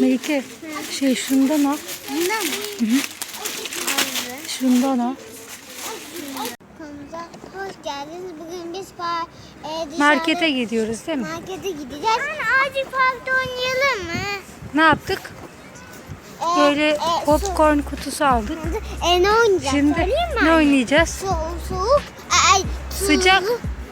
Melike şey şundan al. Bundan mı? Hı hı. Şundan al. Kanalımıza hoş geldiniz. Bugün biz par e, Markete gidiyoruz değil mi? markete gideceğiz. Anne acil parkta oynayalım mı? Ne yaptık? E, Böyle e, popcorn kutusu aldık. su- E, ne oynayacağız? Şimdi ne oynayacağız? Soğuk, soğuk. Ay. Sıcak.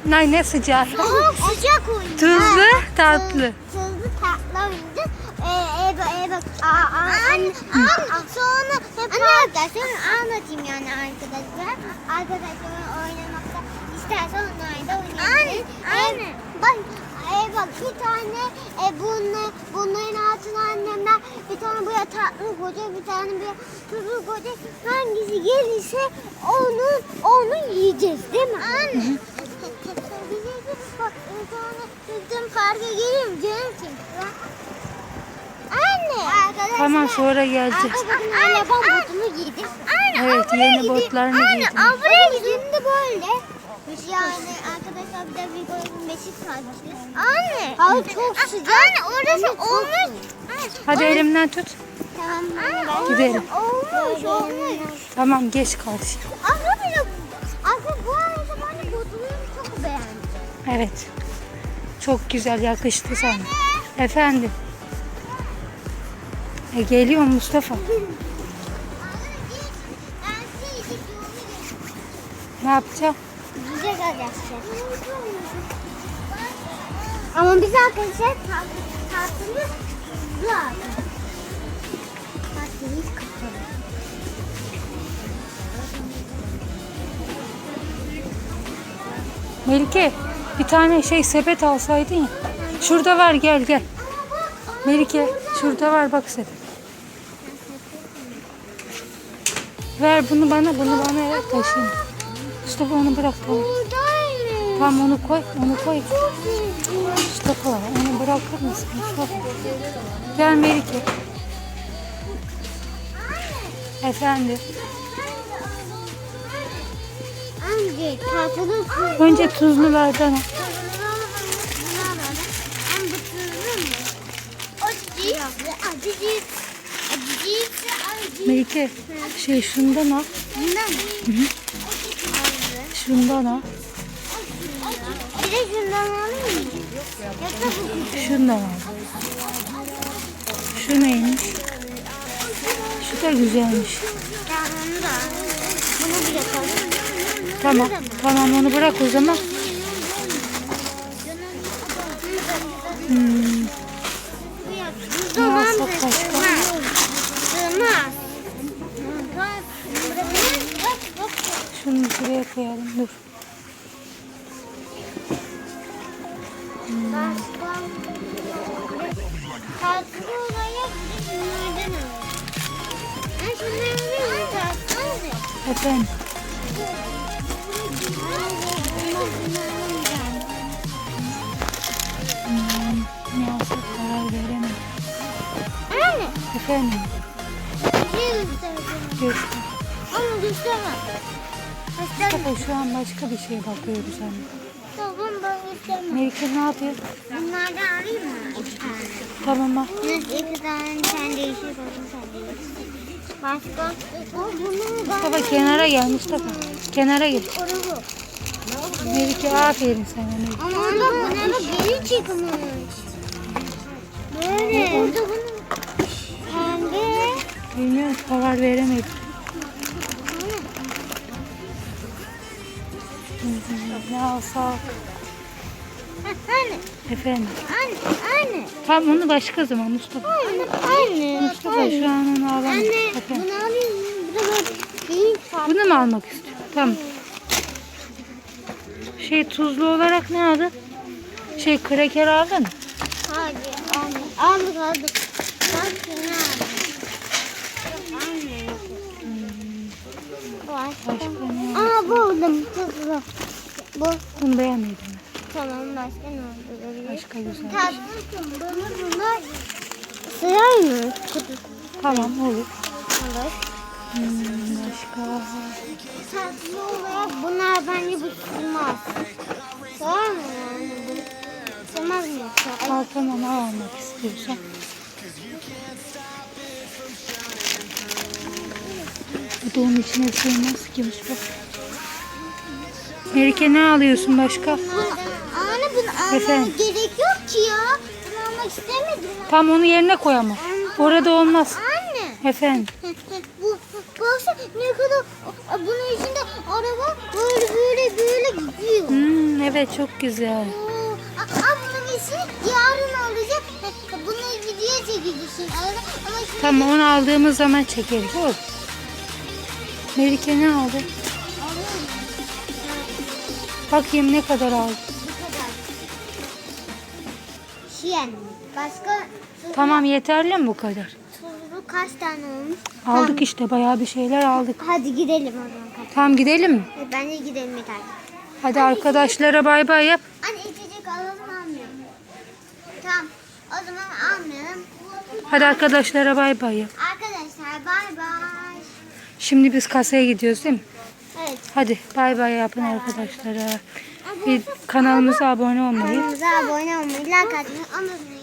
Nay ne sıcak? Soğuk, sıcak oynayacağız. Tuzlu, tatlı. Tuzlu, tatlı oynayacağız. E, e, e, bak. Aa, aa, anne, aa, sonra hep arkadaşlar anlatayım yani arkadaşlar. Arkadaşlar oynamakta isterse onlar da oynayabilir. Anne, anne. Bak, e, bak bir tane e, bunlar, bunların altına annemler bir tane buraya tatlı koyacak, bir tane buraya tuzlu koyacak. Hangisi gelirse onu onu yiyeceğiz değil mi? Anne. Bak, bir tane bizim parka geleyim canım çünkü. Anne. Arkadaşlar. Tamam sonra geleceğiz. Bakın anne ben botumu giydim. Anne Evet, yeni botlarını Anne giydin. Anne buraya de böyle. Yani arkadaşlar bir de bir böyle beşik kalmıştı. Anne. Hava çok sıcak. Anne orası olmuş. Hadi elimden tut. Tamam. Anne Gidelim. Olmuş olmuş. Tamam geç kaldık. Abla bile Abla bu arada ben de botumu çok beğendim. Evet. Çok güzel yakıştı sana. Efendim. E, geliyor Mustafa. Ne yapacağım? Güzel. Ama biz arkadaşlar tatlı tatlımız var. Tatlımız kapalı. Melike bir tane şey sepet alsaydın ya. Şurada var gel gel. Melike şurada var bak sepet. Ver bunu bana bunu bana evet taşıyayım. Mustafa onu bırak tamam. Tamam onu koy onu koy. Mustafa onu bırakır mısın Mustafa? Gel Melike. Efendim. Önce tuzlulardan al. Melike şey şundan al. Bundan mı? Şundan al. Bir de şundan alayım mı? Şundan al. Şu neymiş? Şu da güzelmiş. Onu da. Tamam. Tamam onu bırak o zaman. Hmm, sığmaz. Sığmaz. şunu şuraya koyalım. Dur. Tatlı olarak karar veremedim. Anne, Efendim. bir şey göstereceğim. Göster. Ama göstermem. Mustafa şu an başka bir şeye bakıyoruz anne. Tamam ben göstermem. Melike ne yapıyor? Bunlardan alayım mı? İki tane. Tamam al. İki tane sen değişik olsun sen değişik. Başka? Mustafa kenara gel Mustafa. Kenara gel. Melike aferin sana Melike. Ama orada bunları geri çıkmış. Böyle. Orada bunu pembe. Bilmiyorum karar veremedim. Hmm, Ne alsak? Anne, Efendim. anne, anne. Tamam onu başka zaman Mustafa. Anne, anne. Mustafa şu an onu alamam. Anne, Efendim. bunu alayım mı? Bu da böyle. Bunu mu almak istiyorsun? Tamam. Şey tuzlu olarak ne aldın? Şey kreker aldın mı? Hadi, anne. Aldık, aldık. Bak şunu aldık. Aa buldum, tuzlu. Bu. Bunu beğenmedim. Tamam, başka ne oldu? Başka güzel. Tatlısın, bunu bunlar. Sıraymış kutu. Tamam olur. Olur. Hmm, başka. Tatlı olarak bunlar bence bu sığmaz. Sığar mı Sığmaz mı? Tamam al almak istiyorsan. Bu da onun içine sığmaz ki Mustafa. Melike ne alıyorsun başka? Anne bunu almaya Efendim? gerek yok ki ya. Bunu almak istemedim. Tam onu yerine koy ama. Orada olmaz. Anne. Efendim. bu baksana ne kadar bunun içinde araba böyle böyle böyle gidiyor. Hmm, evet çok güzel. İşini yarın alacak. Bunu video çekeceksin. Ama şimdi Tamam onu aldığımız zaman çekeriz. Olur. Melike ne aldı? Bakayım ne kadar aldı. Şiyen. Başka Tamam yeterli mi bu kadar? tuzlu kaç tane olmuş? Aldık işte bayağı bir şeyler aldık. Hadi gidelim o zaman. Tamam gidelim mi? E, Bence gidelim yeter. Hadi arkadaşlara bay bay yap. Anne içecek alalım. Tamam. O zaman almayalım. Hadi arkadaşlara bay bay yap. Arkadaşlar bay bay. Şimdi biz kasaya gidiyoruz değil mi? Evet. Hadi bay bay yapın arkadaşlara. Bir kanalımıza abone olmayı. Kanalımıza abone olmayı, like atmayı unutmayın.